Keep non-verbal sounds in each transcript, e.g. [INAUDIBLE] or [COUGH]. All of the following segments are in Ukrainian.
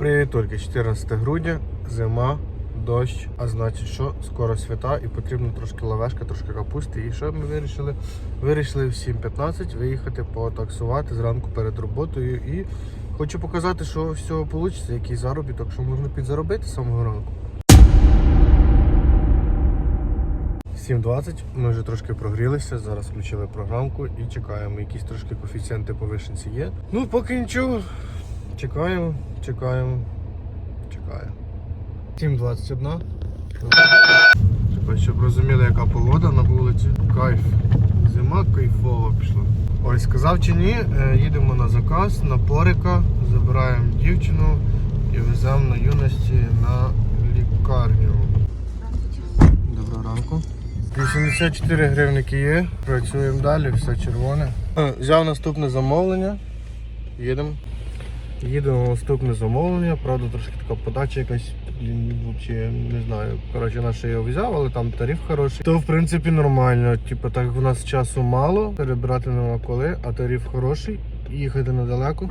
Привітульки, 14 грудня, зима, дощ. А значить, що скоро свята і потрібно трошки лавешка, трошки капусти. І що ми вирішили? Вирішили в 7.15 виїхати потаксувати зранку перед роботою. І хочу показати, що з вийде, який заробіток, що можна підзаробити з самого ранку. 7.20, ми вже трошки прогрілися, зараз включили програмку і чекаємо. Якісь трошки коефіцієнти по вишенці є. Ну, поки нічого. Чекаємо, чекаємо, чекаємо. 7.21. Тепер, щоб розуміли, яка погода на вулиці. Кайф. Зима кайфова пішла. Ось сказав чи ні, е, їдемо на заказ на порика, забираємо дівчину і веземо на юності на лікарню. Доброго ранку. 84 гривники є, працюємо далі, все червоне. Е, Взяв наступне замовлення. Їдемо. Їдемо на наступне замовлення. Правда, трошки така подача якась, взагалі не знаю. Коротше, наше я взяв, але там тариф хороший. То в принципі нормально. Типу, так як у нас часу мало, перебирати нема коли, а тариф хороший. Їхати недалеко.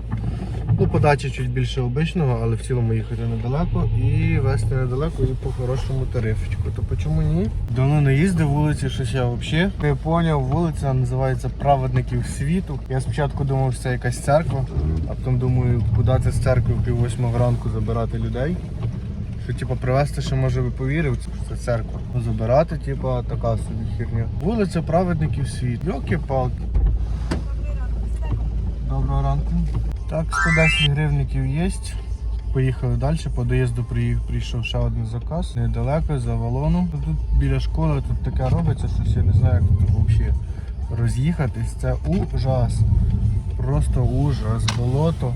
Ну, подача чуть більше обичного, але в цілому їхати недалеко і вести недалеко і по хорошому тарифчику. То чому ні? Давно не їздив вулиці, щось я взагалі. Я поняв, вулиця називається Праведників світу. Я спочатку думав, що це якась церква, а потім думаю, куди це з церкви пів восьмого ранку забирати людей. Що типу привезти, що може би повірив, що це церква. Ну, забирати, типу, така собі херня. Вулиця Праведників світу. Йоки-палки. Доброго ранку. Так, 110 гривників є. Поїхали далі. По доїзду прийшов ще один заказ. Недалеко, за валоном. Тут біля школи тут таке робиться, щось я не знаю, як тут взагалі роз'їхатись. Це ужас. Просто ужас. Болото.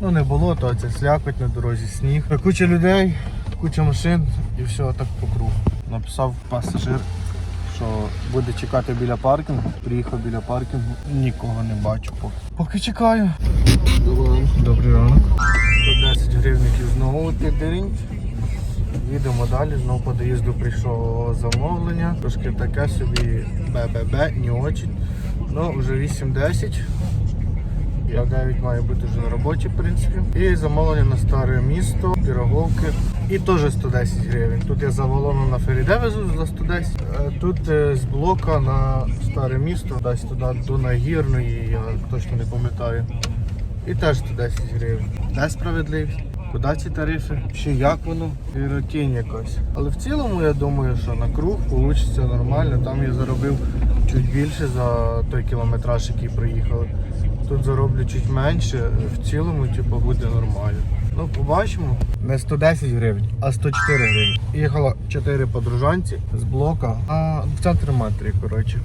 Ну не болото, а це слякоть на дорозі, сніг. Куча людей, куча машин і все так по кругу. Написав пасажир, що буде чекати біля паркінгу. Приїхав біля паркінгу, нікого не бачу поки. Поки чекаю. Добрий ранок. 110 гривників знову піддерінь. Їдемо далі, знову по доїзду прийшло замовлення. Трошки таке собі БББ, не очень. Ну, вже 8-10. Я 9 має бути вже на роботі, в принципі. І замовлення на старе місто, піроговки. І теж 110 гривень. Тут я за валону на Феріде везу за 110. Е, Тут е, з блока на старе місто, десь туди до Нагірної, я точно не пам'ятаю. І теж 110 гривень. Де справедливість? Куди ці тарифи? Ще як воно? Рутінь якась. Але в цілому я думаю, що на круг вийде нормально. Там я заробив чуть більше за той кілометраж, який проїхали. Тут зароблю чуть менше, в цілому типу, буде нормально. Ну, побачимо. Не 110 гривень, а 104 гривень. Їхало 4 подружанці з блока, а в центрі матері, коротше.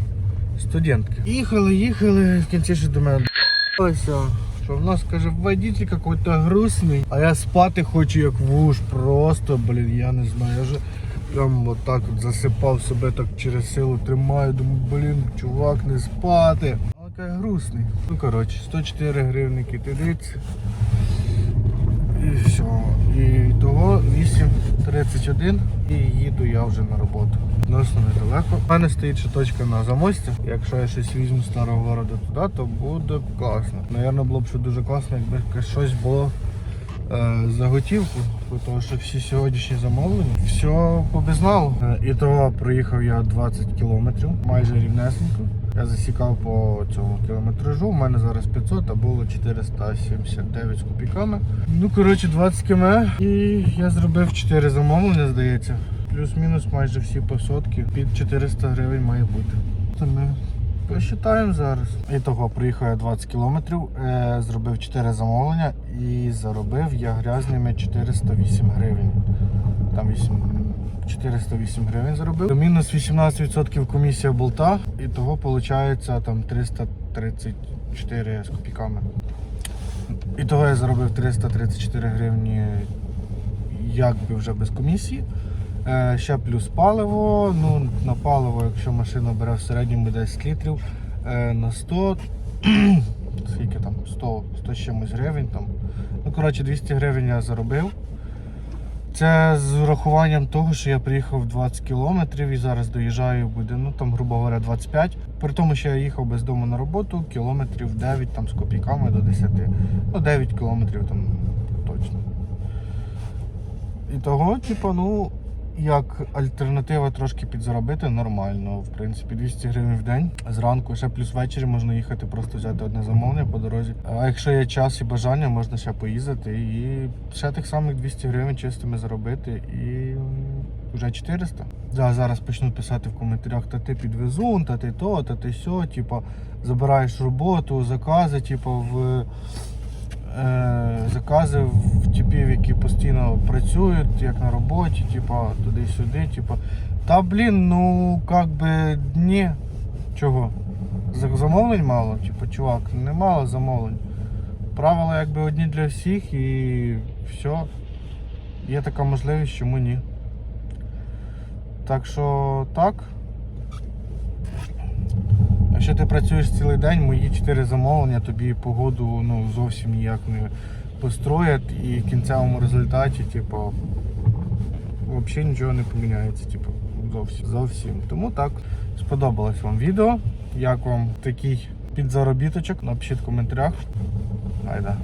Студентки. Їхали, їхали, в кінці ще до мене що в нас каже, водитель какой-то грустний, а я спати хочу як вуж. Просто, блін, я не знаю. Я вже прям отак от засипав себе так через силу тримаю, думаю, блін, чувак, не спати. Каже, грустний. Ну коротше, 104 гривники тидиць. І все. І того 8.31 і їду я вже на роботу. Відносно недалеко. У мене стоїть ще точка на замості. Якщо я щось візьму з старого города туди, то буде класно. Навірно, було б ще дуже класно, якби щось було е, за готівку, тому що всі сьогоднішні замовлення, все по безналу. Е, І того проїхав я 20 кілометрів, майже рівнесенько. Я засікав по цьому кілометражу. У мене зараз 500, а було 479 з копійками. Ну, коротше, 20 км. І я зробив 4 замовлення, здається. Плюс-мінус майже всі по сотки. Під 400 гривень має бути. Це ми посчитаємо зараз. І того приїхав я 20 кілометрів, е, зробив 4 замовлення і заробив я грязними 408 гривень. Там 8, 408 гривень заробив. Мінус 18% комісія болта. І того виходить там 334 з копійками. І того я заробив 334 гривні якби вже без комісії. Е, ще плюс паливо. Ну, на паливо, якщо машина бере в середньому 10 літрів е, на 100, [CLEARS THROAT] скільки там, 100, 100 чимось гривень. Там. Ну, коротше, 200 гривень я заробив. Це з урахуванням того, що я приїхав 20 кілометрів і зараз доїжджаю буде, ну там, грубо говоря, 25. При тому, що я їхав без дому на роботу, кілометрів 9 там, з копійками до 10. Ну, 9 кілометрів там точно. І того, типу, ну, як альтернатива трошки підзаробити нормально. В принципі, 200 гривень в день. Зранку, ще плюс ввечері можна їхати, просто взяти одне замовлення по дорозі. А якщо є час і бажання, можна ще поїздити і ще тих самих 200 гривень чистими заробити і вже 400. Да, зараз почнуть писати в коментарях, та ти підвезун, та ти то, та ти сьо, типу, забираєш роботу, закази, типу, в закази в типів, які постійно працюють, як на роботі, типу, туди-сюди, типу. Та блін, ну как би ні. Чого? Замовлень мало, типу, чувак, не мало замовлень. Правила якби одні для всіх і все. Є така можливість, чому ні. Так що так. Якщо ти працюєш цілий день, мої 4 замовлення тобі погоду ну, зовсім ніяк не построять і в кінцевому результаті, типу, взагалі нічого не поміняється, типу, зовсім. зовсім. Тому так, сподобалось вам відео. Як вам такий підзаробіточок? Напишіть в коментарях. Айда.